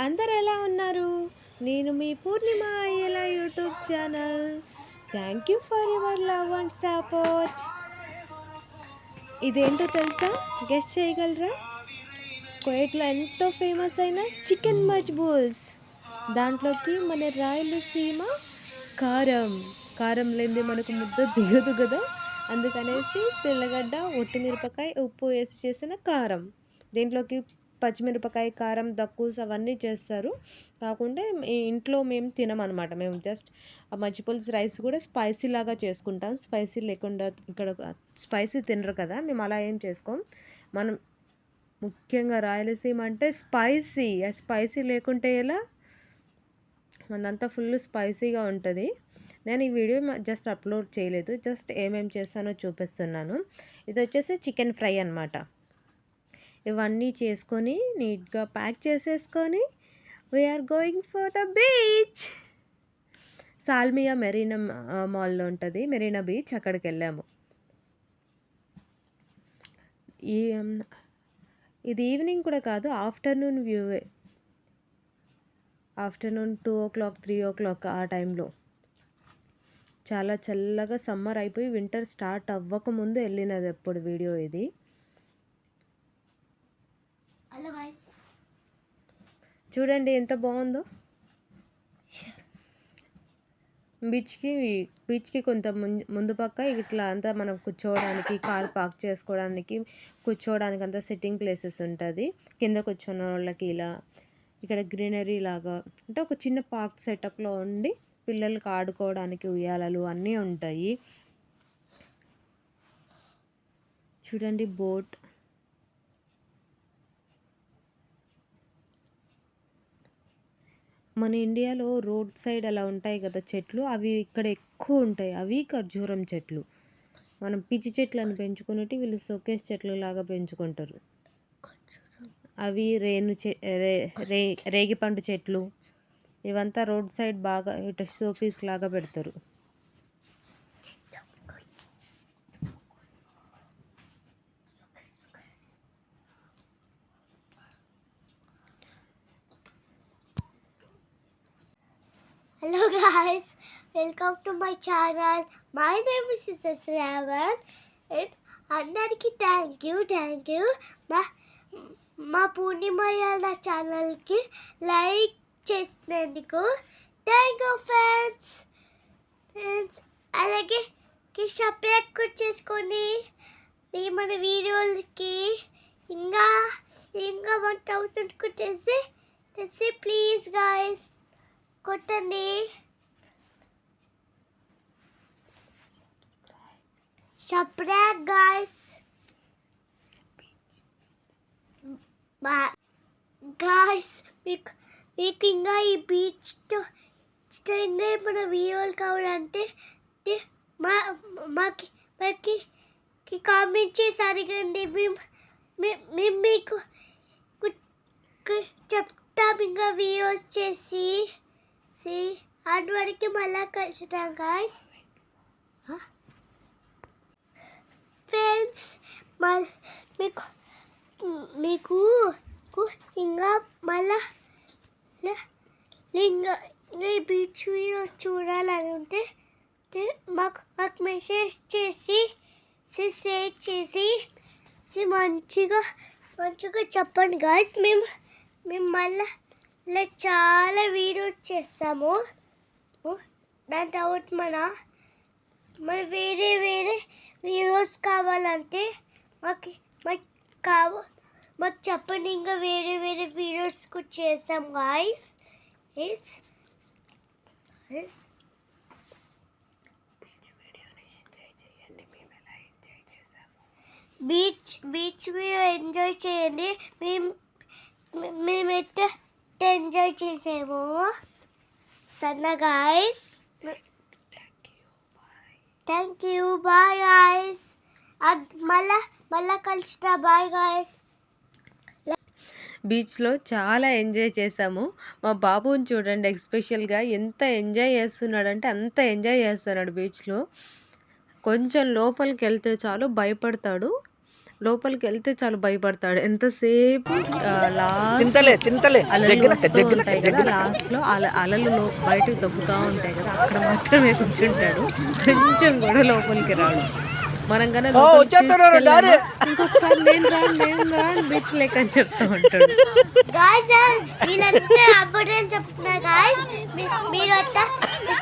అందరు ఎలా ఉన్నారు? నేను మీ పూర్ణిమ అయ్యేలా YouTube channel. Thank you for your love and support. ఇదేంటో తెలుసా? గెస్ట్ చేయగలరా? కోయట్లో ఎంతో ఫేమస్ అయిన చికెన్ మజ్బూల్స్. దాంట్లోకి మన రాయలసీమ కారం. కారం లేనిది మనకు ముద్ద దిగదు కదా? అందుకనేసి తెల్లగడ్డ ఒట్టిమిరపకాయ ఉప్పు వేసి చేసిన కారం. దీంట్లోకి పచ్చిమిరపకాయ కారం దక్కుస్ అవన్నీ చేస్తారు. కాకుండా ఇంట్లో మేము తినమనమాట. మేము జస్ట్ ఆ మజ్జి పులుసు రైస్ కూడా స్పైసీ లాగా చేసుకుంటాం. స్పైసీ లేకుండా ఇక్కడ స్పైసీ తినరు కదా మేము అలా ఏం చేసుకోం. మనం ముఖ్యంగా రాయలసీమ అంటే స్పైసీ. ఆ స్పైసీ లేకుంటే ఎలా? మనంతా ఫుల్ స్పైసీగా ఉంటుంది. నేను ఈ వీడియో జస్ట్ అప్లోడ్ చేయలేదు. జస్ట్ ఏమేమి చేస్తానో చూపిస్తున్నాను. ఇది వచ్చేసి చికెన్ ఫ్రై అనమాట ఇవన్నీ చేసుకొని నీట్గా ప్యాక్ చేసేసుకొని we're going for the beach Salmiya Marina మాల్లో ఉంటుంది. మెరీనా బీచ్ అక్కడికి వెళ్ళాము. ఈ ఇది ఈవినింగ్ కూడా కాదు afternoon వ్యూవే. Afternoon two o'clock three o'clock ఆ టైంలో. చాలా చల్లగా సమ్మర్ అయిపోయి వింటర్ స్టార్ట్ అవ్వకముందు వెళ్ళినది ఎప్పుడు వీడియో ఇది. హలో గాయస్ చూడండి ఎంత బాగుందో. బీచ్కి బీచ్కి కొంత ముందు ముందు పక్క ఇట్లా అంతా మనం కూర్చోవడానికి కార్ పార్క్ చేసుకోవడానికి కూర్చోవడానికి అంతా సిట్టింగ్ ప్లేసెస్ ఉంటుంది. కింద కూర్చున్న వాళ్ళకి ఇలా ఇక్కడ గ్రీనరీ లాగా అంటే ఒక చిన్న పార్క్ సెటప్లో ఉండి పిల్లలకి ఆడుకోవడానికి ఉయ్యాలలు అన్నీ ఉంటాయి. చూడండి బోట్. మన ఇండియాలో రోడ్ సైడ్ అలా ఉంటాయి కదా చెట్లు అవి ఇక్కడ ఎక్కువ ఉంటాయి. అవి ఖర్జూరం చెట్లు. మనం పిచ్చి చెట్లు అని వీళ్ళు సోకేస్ చెట్లు లాగా పెంచుకుంటారు. అవి రేణు చె రే రే రేగిపండు చెట్లు ఇవంతా రోడ్ సైడ్ బాగా ఇటు షోపీస్ లాగా పెడతారు. Hello guys welcome to my channel my name sisters sister Shravan and అందరికీ థ్యాంక్ యూ థ్యాంక్ యూ మా మా పూర్ణిమయ్యాల ఛానల్కి లైక్ చేసినందుకు థ్యాంక్ యూ ఫ్రెండ్స్ ఫ్రెండ్స్ అలాగే సబ్స్క్రైబ్ కూడా చేసుకొని ఈ మన వీడియోలకి ఇంకా ఇంకా వన్ థౌసండ్ తెస్తే తెస్తే ప్లీజ్ గాయస్ కొట్టండి. సబ్స్క్రైబ్ గాయస్ గాయస్ మీకు మీకు ఇంకా ఈ బీచ్తో ఇంకా ఏమైనా వీడియోలు కావాలంటే మా మాకి మాకి కామెంట్ చేసి అడగండి. మేము మేము మీకు కు- చెప్తాం ఇంకా వీడియోస్ చేసి. సి అటువరకు మళ్ళా కలుసుతాం గాయస్ ఫ్రెండ్స్ మీకు మీకు కు- ఇంకా మళ్ళా లే- ఇంకా ఈ బీచ్ వీడియోస్ చూడాలని ఉంటే తే మాకు మాకు మెసేజ్ చేసి సి- షేర్ చేసి సి మంచిగా మంచిగా చెప్పండి గాయస్ మేము మేము మళ్ళా ఇలా చాలా వీడియోస్ చేస్తాము. దాని తర్వాత మన మన వేరే వేరే వీడియోస్ కావాలంటే మాకు మాకు కావ మాకు చెప్పండి ఇంకా వేరే వేరే వీడియోస్ కూడా చేస్తాం guys S S beach beach video enjoy చేయండి మేము మే- ఎంత ఎంజాయ్ చేసాము. సన్న guys thank you bye guys మళ్ళా మళ్ళా కలుస్తా బాయ్ గాయస్ బీచ్లో చాలా ఎంజాయ్ చేసాము. మా బాబుని చూడండి ఎక్స్పెషల్గా ఎంత ఎంజాయ్ చేస్తున్నాడంటే అంత ఎంజాయ్ చేస్తున్నాడు బీచ్లో కొంచెం లోపలికి వెళ్తే చాలు భయపడతాడు. లోపలికి వెళ్తే చాలా భయపడతాడు. ఎంతసేపు లాస్ట్లో అల అలలు బయటకు దొబ్బుతూ ఉంటాయి కదా అక్కడ మాత్రమే కూర్చుంటాడు. కొంచెం కూడా లోపలికి రాడు. మనం కన్నా. ఇంకొకసారి నేను రాను నేను రాను బీచ్ లేక అని చెప్తా ఉంటాడు. గాయస్ వీళ్ళంతా అబద్ధాలు చెప్తున్నారు. గాయస్ మీరు అంతా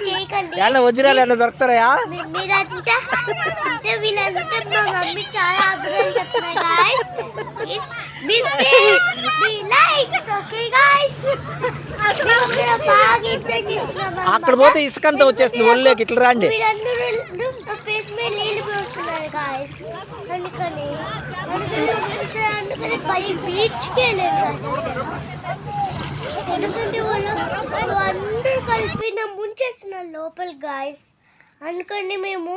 చేయకండి. ఏళ్ళ వజ్రాలు ఏళ్ళ దొరుకుతారా మీ- మీరంతా అంటే వీళ్ళంతా మా మమ్మీ చాలా అక్కడ పోతే ఇసుక అంతా వచ్చేస్తుంది. ఒళ్ళేకి ఇట్లా రాండి. ఎందుకంటే వాళ్ళు అందరూ కలిపి నా ముంచేస్తున్నారు లోపల గాయస్ అందుకని మేము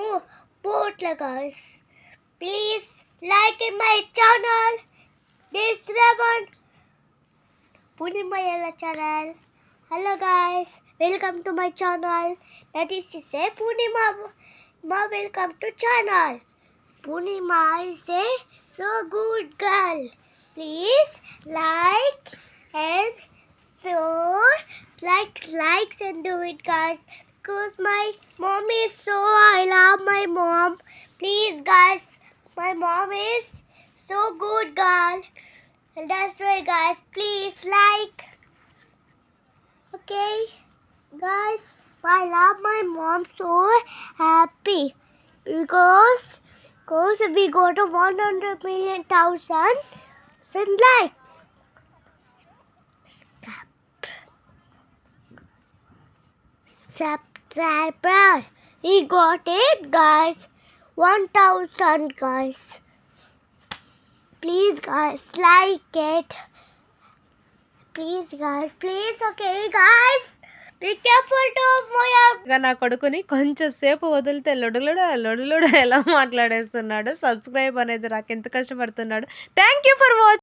పోట్ల guys please like my channel this రెవన్ Punimaya channel. Hello guys, welcome to my channel. That is to say Punima, ma welcome to channel. Punima is a so good girl. Please like and so like likes and do it guys. Because my mom is so I love my mom. Please guys, my mom is so good girl and that's why guys please like okay guys I love my mom so happy because because we go to 100 million thousand and likes subscriber. He got it, guys. 1000, guys. Please guys like it. Please guys please okay guys నా కొడుకుని కొంచెం సేపు వదిలితే లొడలుడ లొడలుడ ఎలా మాట్లాడేస్తున్నాడు? Subscribe అనేది నాకు ఎంత కష్టపడుతున్నాడు? Thank you for watch